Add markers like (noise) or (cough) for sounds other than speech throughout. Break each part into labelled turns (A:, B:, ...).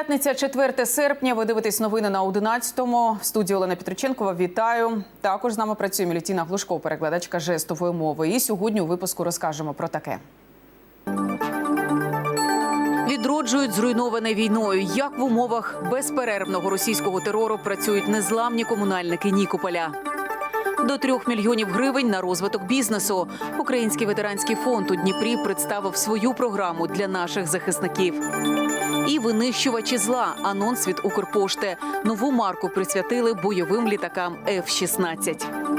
A: П'ятниця, 4 серпня. Ви дивитесь новини на 11-му. В студії Олена Петриченкова. Вітаю. Також з нами працює Мілітіна Глушко, перекладачка жестової мови. І сьогодні у випуску розкажемо про таке. Відроджують зруйноване війною. Як в умовах безперервного російського терору працюють незламні комунальники Нікополя. До трьох мільйонів гривень на розвиток бізнесу. Український ветеранський фонд у Дніпрі представив свою програму для наших захисників. І винищувачі зла. Анонс від Укрпошти. Нову марку присвятили бойовим літакам F-16.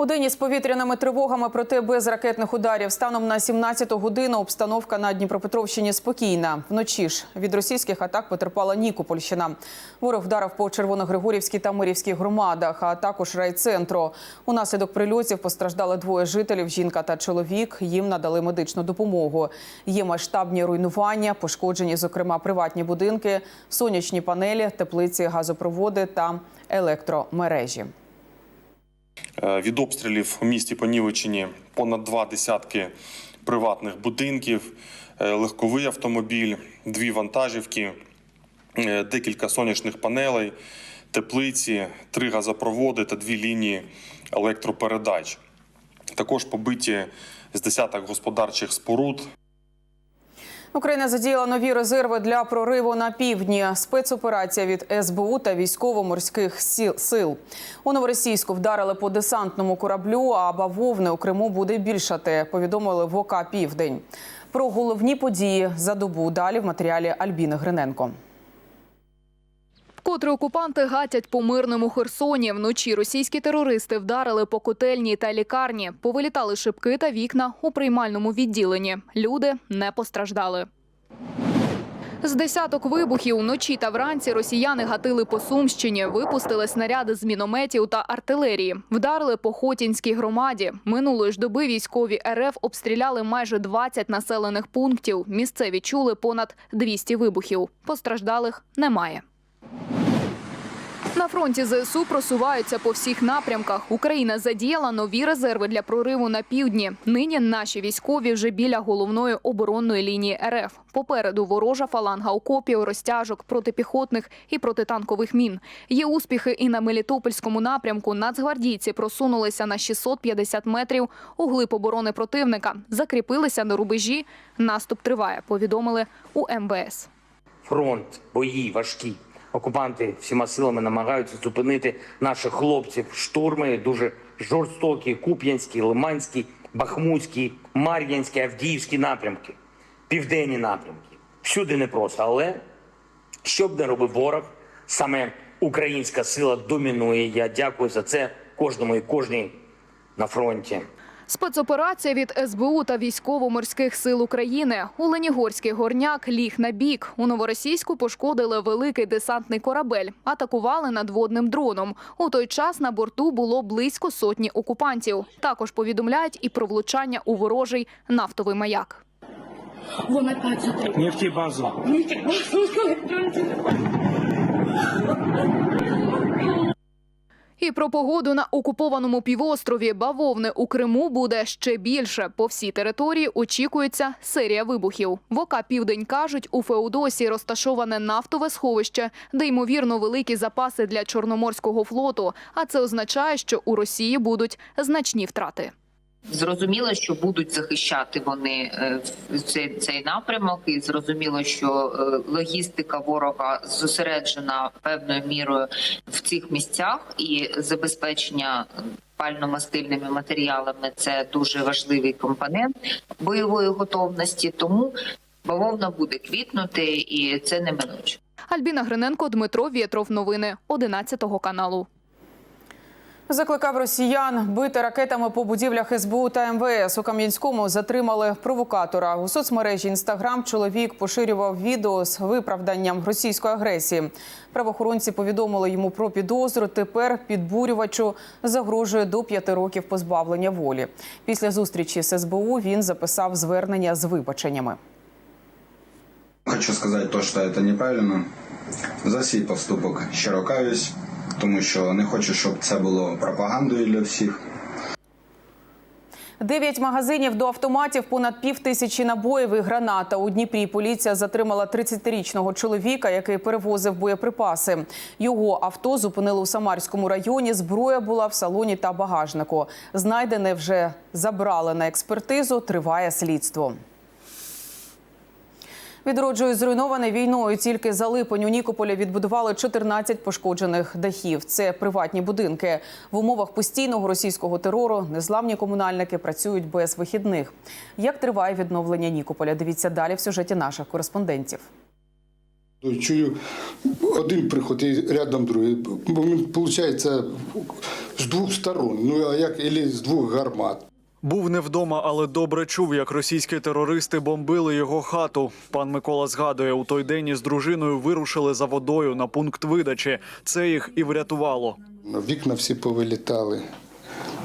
A: У день із повітряними тривогами, проте без ракетних ударів. Станом на 17-ту годину обстановка на Дніпропетровщині спокійна. Вночі ж від російських атак потерпала Нікопольщина. Ворог вдарив по Червоногригорівській та Мирівській громадах, а також райцентру. Унаслідок прильотів постраждали двоє жителів: жінка та чоловік. Їм надали медичну допомогу. Є масштабні руйнування, пошкоджені, зокрема, приватні будинки, сонячні панелі, теплиці, газопроводи та електромережі.
B: Е, Від обстрілів у місті Понівечині понад два десятки приватних будинків, е, легковий автомобіль, дві вантажівки, е, декілька сонячних панелей, теплиці, три газопроводи та дві лінії електропередач. Також побиті з десяток господарчих споруд,
A: Україна задіяла нові резерви для прориву на півдні. Спецоперація від СБУ та військово-морських сил. У новоросійську вдарили по десантному кораблю, а бавовни у Криму буде більшати. Повідомили в ОК Південь. Про головні події за добу далі в матеріалі Альбіни Гриненко.
C: Вкотре окупанти гатять по мирному Херсоні. Вночі російські терористи вдарили по котельні та лікарні. Повилітали шибки та вікна у приймальному відділенні. Люди не постраждали. З десяток вибухів уночі та вранці росіяни гатили по Сумщині, випустили снаряди з мінометів та артилерії, вдарили по Хотінській громаді. Минулої ж доби військові РФ обстріляли майже 20 населених пунктів. Місцеві чули понад 200 вибухів. Постраждалих немає. На фронті ЗСУ просуваються по всіх напрямках. Україна задіяла нові резерви для прориву на півдні. Нині наші військові вже біля головної оборонної лінії РФ. Попереду ворожа фаланга окопів, розтяжок, протипіхотних і протитанкових мін. Є успіхи і на Мелітопольському напрямку. Нацгвардійці просунулися на 650 метрів у глиб оборони противника. Закріпилися на рубежі. Наступ триває. Повідомили у МВС.
D: фронт, бої важкі. Окупанти всіма силами намагаються зупинити наших хлопців. Штурми дуже жорстокі, Куп'янський, Лиманський, Бахмутський, Мар'янський, Авдіївський напрямки, південні напрямки. Всюди непросто, але що б не робив ворог, саме українська сила домінує. Я дякую за це кожному і кожній на фронті.
C: Спецоперація від СБУ та військово-морських сил України. У Ленігорський горняк ліг на бік. У Новоросійську пошкодили великий десантний корабель. Атакували надводним дроном. У той час на борту було близько сотні окупантів. Також повідомляють і про влучання у ворожий нафтовий маяк.
E: Вон опять смотри.
C: І про погоду на окупованому півострові бавовни у Криму буде ще більше. По всій території очікується серія вибухів. В ОК Південь кажуть, у Феодосі розташоване нафтове сховище, де ймовірно великі запаси для Чорноморського флоту. А це означає, що у Росії будуть значні втрати.
F: Зрозуміло, що будуть захищати вони е, цей, цей напрямок, і зрозуміло, що е, логістика ворога зосереджена певною мірою в цих місцях, і забезпечення пально-мастильними матеріалами це дуже важливий компонент бойової готовності. Тому бавовна буде квітнути, і це неминуче.
C: Альбіна Гриненко, Дмитро Вєтров. Новини 11 каналу.
A: Закликав росіян бити ракетами по будівлях СБУ та МВС. У Кам'янському затримали провокатора. У соцмережі Інстаграм чоловік поширював відео з виправданням російської агресії. Правоохоронці повідомили йому про підозру. Тепер підбурювачу загрожує до п'яти років позбавлення волі. Після зустрічі з СБУ він записав звернення з вибаченнями.
G: Хочу сказати то, що це неправильно. За свій поступок щиро каюсь, тому що не хочу, щоб це було пропагандою для всіх.
A: Дев'ять магазинів до автоматів, понад пів тисячі набоїв і граната. У Дніпрі поліція затримала 30-річного чоловіка, який перевозив боєприпаси. Його авто зупинили у Самарському районі. Зброя була в салоні та багажнику. Знайдене вже забрали на експертизу. Триває слідство. Відроджують зруйнований війною. Тільки за липень у Нікополі відбудували 14 пошкоджених дахів. Це приватні будинки. В умовах постійного російського терору незламні комунальники працюють без вихідних. Як триває відновлення Нікополя? Дивіться далі в сюжеті наших кореспондентів.
H: Чую один приход і рядом другий. Бо виходить, з двох сторон. Ну а як і з двох гармат.
I: Був не вдома, але добре чув, як російські терористи бомбили його хату. Пан Микола згадує, у той день із дружиною вирушили за водою на пункт видачі. Це їх і врятувало.
H: Вікна всі повилітали.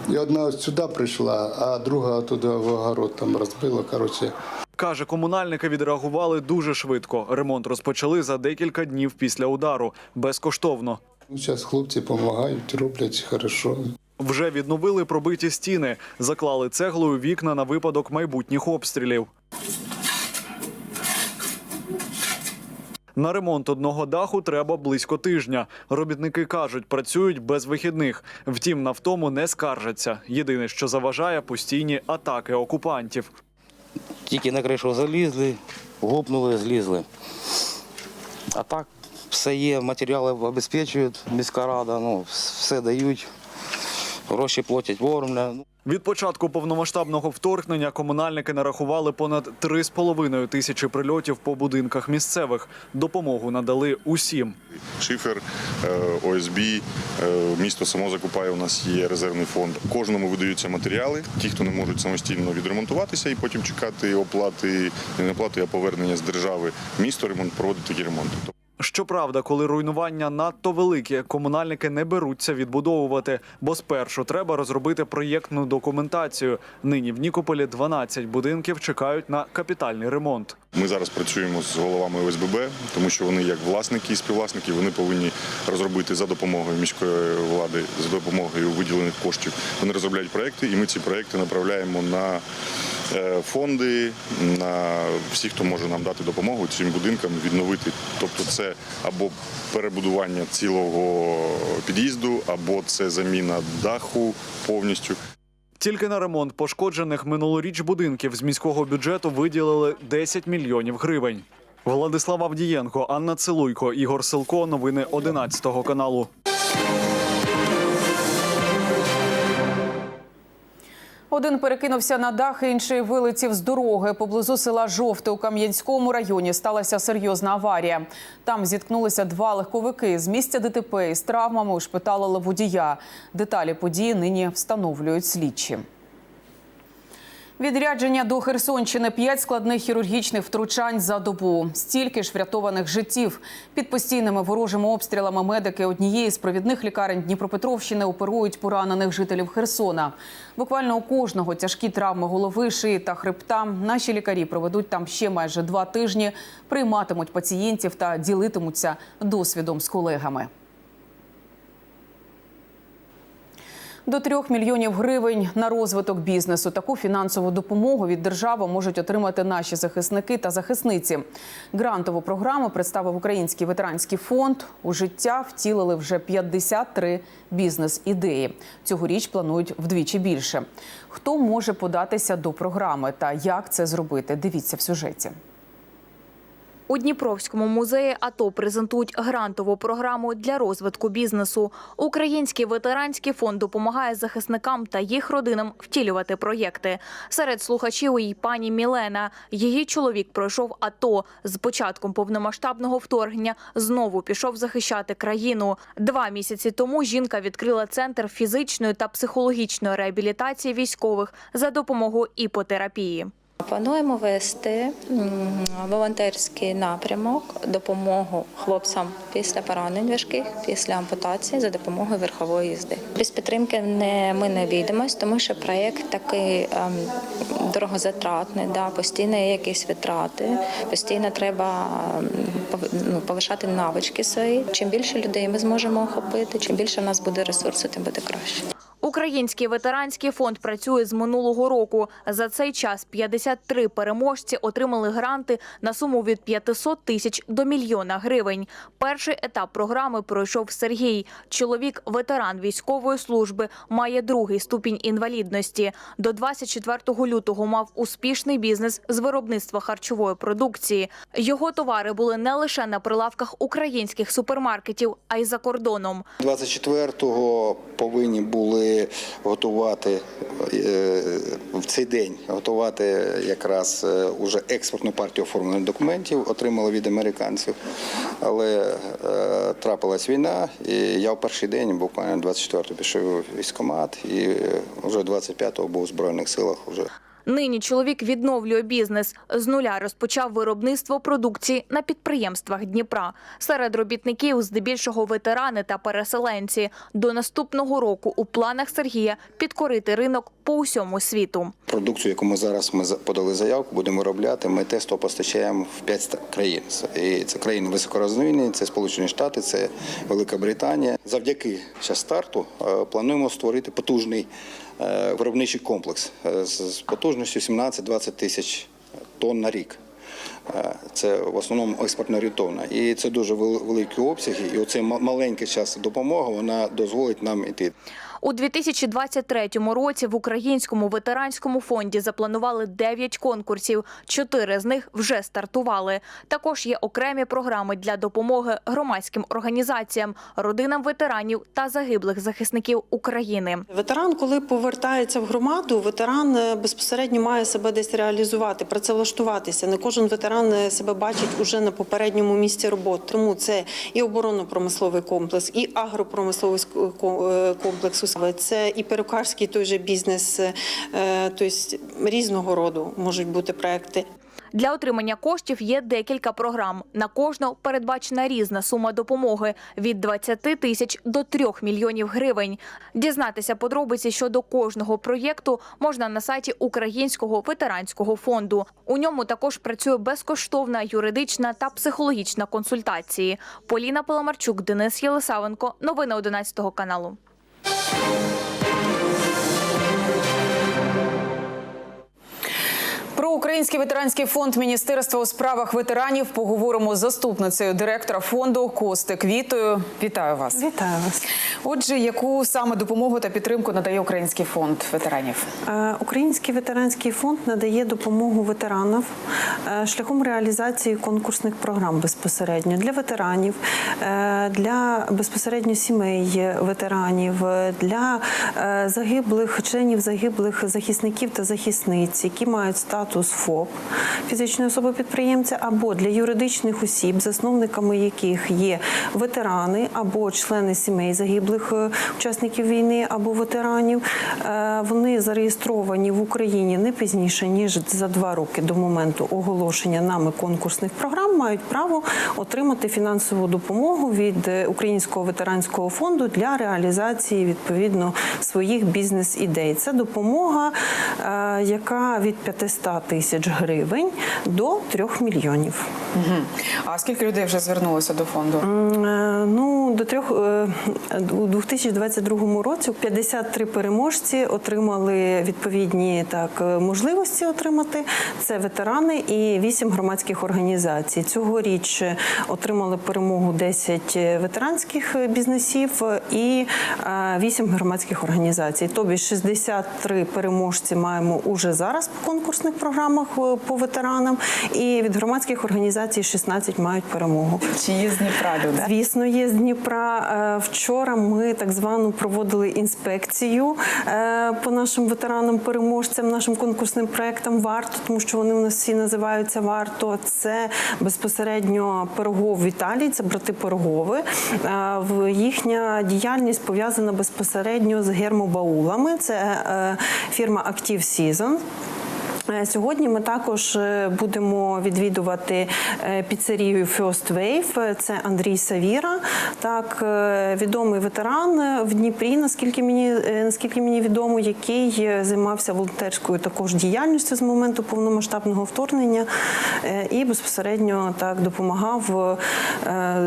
H: І одна ось сюди прийшла, а друга туди в огород там розбила. Коротше,
I: Каже, комунальники відреагували дуже швидко. Ремонт розпочали за декілька днів після удару, безкоштовно.
H: ну, зараз хлопці допомагають, роблять хорошо.
I: Вже відновили пробиті стіни, заклали цеглою вікна на випадок майбутніх обстрілів. На ремонт одного даху треба близько тижня. Робітники кажуть, працюють без вихідних. Втім, на втому не скаржаться. Єдине, що заважає постійні атаки окупантів.
E: Тільки на кришу залізли, гопнули, злізли. А так все є, матеріали обезпечують, міська рада, ну, все дають, гроші платять вовремя. Ну,
I: Від початку повномасштабного вторгнення комунальники нарахували понад 3,5 тисячі прильотів по будинках місцевих. Допомогу надали усім.
J: Шифер, е, ОСБ, е, місто само закупає. У нас є резервний фонд. Кожному видаються матеріали. Ті, хто не можуть самостійно відремонтуватися і потім чекати оплати, не оплати, а повернення з держави. Місто ремонт проводить такі ремонти.
I: Щоправда, коли руйнування надто великі, комунальники не беруться відбудовувати, бо спершу треба розробити проєктну документацію. Нині в Нікополі 12 будинків чекають на капітальний ремонт.
J: Ми зараз працюємо з головами ОСББ, тому що вони, як власники і співвласники, вони повинні розробити за допомогою міської влади, за допомогою виділених коштів. Вони розробляють проекти, і ми ці проекти направляємо на фонди, на всіх, хто може нам дати допомогу цим будинкам відновити. Тобто, це або перебудування цілого під'їзду, або це заміна даху повністю.
I: Тільки на ремонт пошкоджених минулоріч будинків з міського бюджету виділили 10 мільйонів гривень. Владислав Авдієнко, Анна Целуйко, Ігор Силко. Новини 11 каналу.
A: Один перекинувся на дах, інший вилетів з дороги. Поблизу села Жовте у Кам'янському районі сталася серйозна аварія. Там зіткнулися два легковики. З місця ДТП із травмами ушпиталили водія. Деталі події нині встановлюють слідчі. Відрядження до Херсонщини п'ять складних хірургічних втручань за добу. Стільки ж врятованих життів. Під постійними ворожими обстрілами медики однієї з провідних лікарень Дніпропетровщини оперують поранених жителів Херсона. Буквально у кожного тяжкі травми голови, шиї та хребта. Наші лікарі проведуть там ще майже два тижні, прийматимуть пацієнтів та ділитимуться досвідом з колегами. До трьох мільйонів гривень на розвиток бізнесу. Таку фінансову допомогу від держави можуть отримати наші захисники та захисниці. Грантову програму представив Український ветеранський фонд. У життя втілили вже 53 бізнес-ідеї. Цьогоріч планують вдвічі більше. Хто може податися до програми та як це зробити? Дивіться в сюжеті.
K: У Дніпровському музеї АТО презентують грантову програму для розвитку бізнесу. Український ветеранський фонд допомагає захисникам та їх родинам втілювати проєкти. Серед слухачів і пані Мілена. Її чоловік пройшов АТО. З початком повномасштабного вторгнення знову пішов захищати країну. Два місяці тому жінка відкрила центр фізичної та психологічної реабілітації військових за допомогою іпотерапії.
L: Плануємо вести волонтерський напрямок, допомогу хлопцям після поранень важких, після ампутації за допомогою верхової їзди. Без підтримки не ми не обійдемось, тому що проєкт такий ем, дорогозатратний, да, постійно є якісь витрати, постійно треба ем, ну, повишати навички свої. Чим більше людей ми зможемо охопити, чим більше в нас буде ресурсу, тим буде краще.
K: Український ветеранський фонд працює з минулого року. За цей час 53 переможці отримали гранти на суму від 500 тисяч до мільйона гривень. Перший етап програми пройшов Сергій. Чоловік, ветеран військової служби, має другий ступінь інвалідності. До 24 лютого мав успішний бізнес з виробництва харчової продукції. Його товари були не лише на прилавках українських супермаркетів, а й за кордоном.
G: 24-го повинні були готувати е, в цей день готувати якраз е, уже експортну партію оформлених документів, отримали від американців. Але е, трапилась війна, і я в перший день, буквально 24-го, пішов у військкомат, і вже 25-го був у Збройних силах. Вже.
K: Нині чоловік відновлює бізнес. З нуля розпочав виробництво продукції на підприємствах Дніпра. Серед робітників здебільшого ветерани та переселенці. До наступного року у планах Сергія підкорити ринок по усьому світу.
G: Продукцію, яку ми зараз ми подали заявку, будемо виробляти. Ми тестово постачаємо в 5 країн. І це країни високорозвинені, це Сполучені Штати, це Велика Британія. Завдяки ще старту е, плануємо створити потужний виробничий комплекс е, з з потужністю 17-20 тисяч тонн на рік. Е, Це в основному експортно орієнтовна. І це дуже великі обсяги. І оцей маленький час допомоги вона дозволить нам іти.
K: У 2023 році в Українському ветеранському фонді запланували 9 конкурсів. Чотири з них вже стартували. Також є окремі програми для допомоги громадським організаціям, родинам ветеранів та загиблих захисників України.
M: Ветеран, коли повертається в громаду, ветеран е, безпосередньо має себе десь реалізувати, працевлаштуватися. Не кожен ветеран е, себе бачить уже на попередньому місці роботи. Тому це і оборонно-промисловий комплекс, і агропромисловий ск- ко- е, це і перукарський той же бізнес, тобто різного роду можуть бути проекти.
K: Для отримання коштів є декілька програм. На кожну передбачена різна сума допомоги від 20 тисяч до 3 мільйонів гривень. Дізнатися подробиці щодо кожного проєкту можна на сайті Українського ветеранського фонду. У ньому також працює безкоштовна юридична та психологічна консультації. Поліна Паламарчук, Денис Єлисавенко. Новини 11 каналу.
A: Thank you. Український ветеранський фонд Міністерства у справах ветеранів поговоримо з заступницею директора фонду Костик Вітою. Вітаю вас.
M: Вітаю вас.
A: Отже, яку саме допомогу та підтримку надає Український фонд ветеранів?
M: Е, Український ветеранський фонд надає допомогу ветеранам е, шляхом реалізації конкурсних програм безпосередньо для ветеранів, е, для безпосередньо сімей ветеранів, для загиблих членів загиблих захисників та захисниць, які мають статус ФОП фізичної особи підприємця, або для юридичних осіб, засновниками яких є ветерани або члени сімей загиблих е, учасників війни або ветеранів. Е, Вони зареєстровані в Україні не пізніше ніж за два роки до моменту оголошення нами конкурсних програм, мають право отримати фінансову допомогу від е, Українського ветеранського фонду для реалізації відповідно своїх бізнес-ідей. Це допомога, яка від 500 тисяч гривень до 3 мільйонів.
A: А скільки людей вже звернулося до фонду?
M: Е, Ну, до трьох е, у 2022 році 53 переможці отримали відповідні так е, можливості отримати. Це ветерани і 8 громадських організацій. Цьогоріч отримали перемогу 10 ветеранських бізнесів і е, 8 громадських організацій. Тобі 63 переможці маємо уже зараз по конкурсних програмах по ветеранам, і від громадських організацій 16 мають перемогу.
A: Чи є з Дніпра люди?
M: Звісно, є з Дніпра. Е, Вчора ми так звану проводили інспекцію е, по нашим ветеранам-переможцям, нашим конкурсним проектам варто, тому що вони у нас всі називаються варто. Це безпосередньо Пирогов Віталій, це брати Пирогови. Е, Їхня діяльність пов'язана безпосередньо з гермобаулами. Це фірма Active Season. Сьогодні ми також е, будемо відвідувати е, піцерію First Wave. Це Андрій Савіра, так е, відомий ветеран в Дніпрі, наскільки мені наскільки мені відомо, який займався волонтерською також діяльністю з моменту повномасштабного вторгнення і безпосередньо так допомагав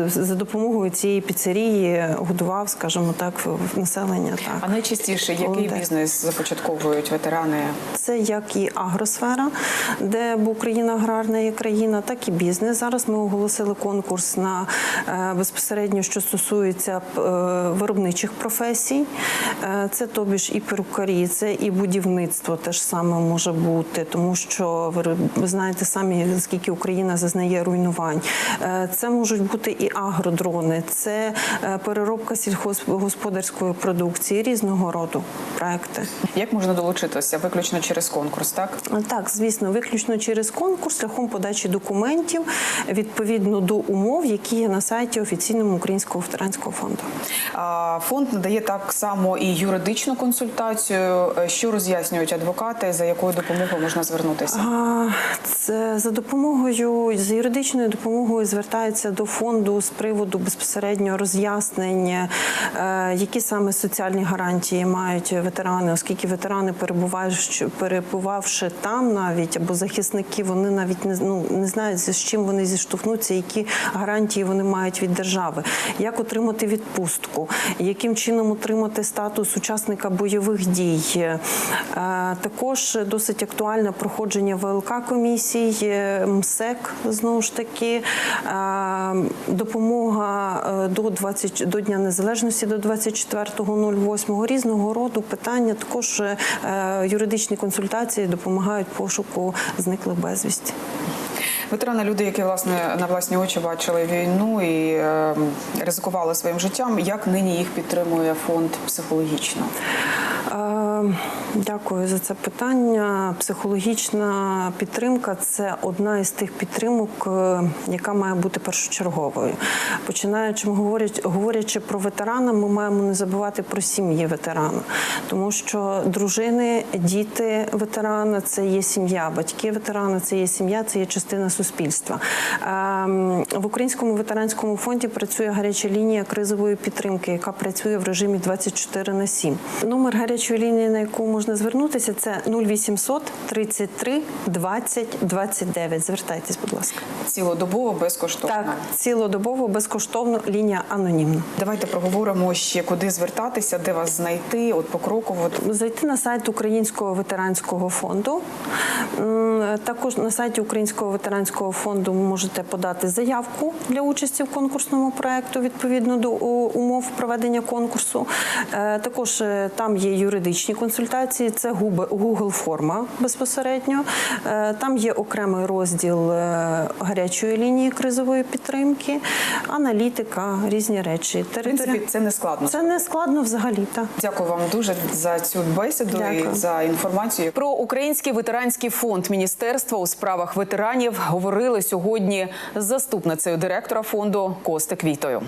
M: за допомогою цієї піцерії, годував, скажімо так, населення. Так
A: А найчастіше який
M: Волонтер.
A: бізнес започатковують ветерани?
M: це як і агросфера, де бо Україна аграрна є країна, так і бізнес. Зараз ми оголосили конкурс на е, безпосередньо, що стосується е, виробничих професій. Е, Це тобі ж і перукарі, це і будівництво теж саме може бути, тому що ви знаєте самі, наскільки Україна зазнає руйнувань. Це можуть бути і агродрони, це переробка сільськогосподарської продукції різного роду проекти.
A: Як можна долучитися? Виключно через конкурс, так?
M: Так, звісно, виключно через конкурс, шляхом подачі документів відповідно до умов, які є на сайті офіційному українського ветеранського фонду.
A: Фонд надає так само і юридичну консультацію. Е, Що роз'яснюють адвокати, за якою допомогою можна звернутися?
M: Це за допомогою за юридичною допомогою звертаються до фонду з приводу безпосередньо роз'яснення, е, які саме соціальні гарантії мають ветерани, оскільки ветерани перебувають перебувавши там, навіть або захисники, вони навіть не ну не знають з чим вони зіштовхнуться, які гарантії вони мають від держави, як отримати відпустку, яким чином отримати статус учасника бойових дій. Е, Також досить актуальне проходження ВЛК комісій, е, МСЕК знову ж таки, е, допомога до 20, до Дня Незалежності до 24.08, різного роду питання. Також юридичні консультації допомагають пошуку зниклих безвісті.
A: Ветерани люди, які власне на власні очі бачили війну і е, ризикували своїм життям. Як нині їх підтримує фонд психологічно?
M: Дякую за це питання. Психологічна підтримка це одна із тих підтримок, е, яка має бути першочерговою. Починаючи говорячи про ветерана, ми маємо не забувати про сім'ї ветерана, тому що дружини, діти ветерана це є сім'я, батьки ветерана це є сім'я, це є частина суспільства. Ем, В українському ветеранському фонді працює гаряча лінія кризової підтримки, яка працює в режимі 24 на 7. Номер гарячої лінії, на яку можна звернутися, це 0800 33 20 29. Звертайтесь, будь ласка.
A: Цілодобово безкоштовно.
M: Так, цілодобово безкоштовно лінія анонімна.
A: Давайте проговоримо ще куди звертатися, де вас знайти. От покроково.
M: Зайти на сайт Українського ветеранського фонду. Також на сайті Українського ветеранського фонду можете подати заявку для участі в конкурсному проєкту відповідно до умов проведення конкурсу. Е, Також е, там є юридичні консультації, це губи- Google форма безпосередньо. Е, Там є окремий розділ е, гарячої лінії кризової підтримки, аналітика, різні речі.
A: В принципі, це не складно.
M: Це не складно взагалі. Так.
A: Дякую вам дуже за цю бесіду
M: Дякую.
A: і за інформацію. Про Український ветеранський фонд Міністерства у справах ветеранів говорили сьогодні з заступницею директора фонду Костик Вітою.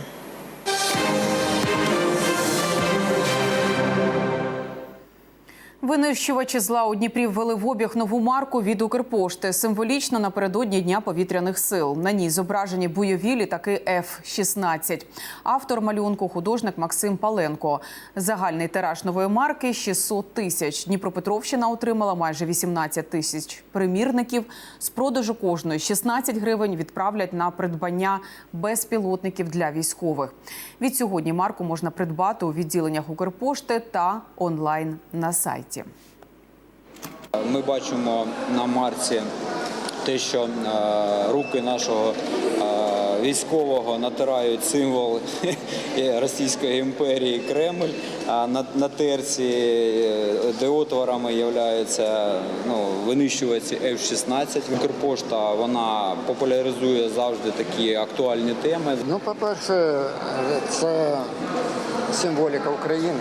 A: Винищувачі зла у Дніпрі ввели в обіг нову марку від Укрпошти. Символічно напередодні Дня повітряних сил. На ній зображені бойові літаки F-16. Автор малюнку художник Максим Паленко. Загальний тираж нової марки 600 тисяч. Дніпропетровщина отримала майже 18 тисяч примірників. З продажу кожної 16 гривень відправлять на придбання безпілотників для військових. Від сьогодні марку можна придбати у відділеннях Укрпошти та онлайн на сайті.
N: Ми бачимо на марці те, що е, руки нашого е, військового натирають символ (laughs) Російської імперії Кремль. А на, на терці, е, де отворами являються ну, винищувачі F-16. Укрпошта вона популяризує завжди такі актуальні теми.
O: Ну, по-перше, це символіка України.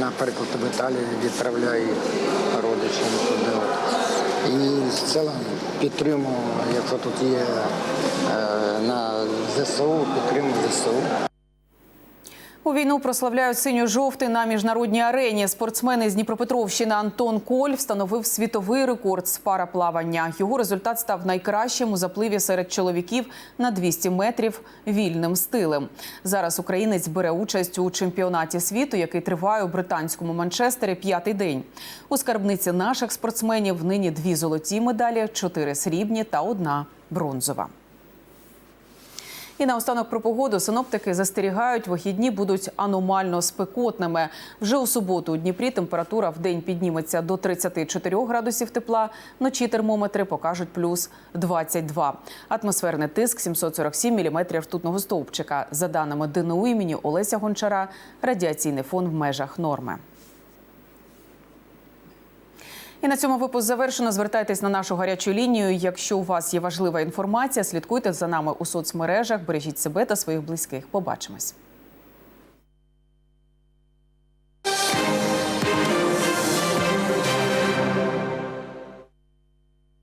O: Наприклад, в Італію відправляю родичам туди. І в цілому підтримую, якщо тут є е, на ЗСУ, підтримую ЗСУ.
A: У війну прославляють синьо-жовтий на міжнародній арені. Спортсмен із Дніпропетровщини Антон Коль встановив світовий рекорд з параплавання. Його результат став найкращим у запливі серед чоловіків на 200 метрів вільним стилем. Зараз українець бере участь у чемпіонаті світу, який триває у британському Манчестері п'ятий день. У скарбниці наших спортсменів нині дві золоті медалі, чотири срібні та одна бронзова. І наостанок про погоду синоптики застерігають, вихідні будуть аномально спекотними. Вже у суботу у Дніпрі температура в день підніметься до 34 градусів тепла. Вночі термометри покажуть плюс 22. Атмосферний тиск 747 міліметрів ртутного стовпчика. За даними ДНУ імені Олеся Гончара, радіаційний фон в межах норми. І на цьому випуск завершено. Звертайтесь на нашу гарячу лінію. Якщо у вас є важлива інформація, слідкуйте за нами у соцмережах. Бережіть себе та своїх близьких. Побачимось.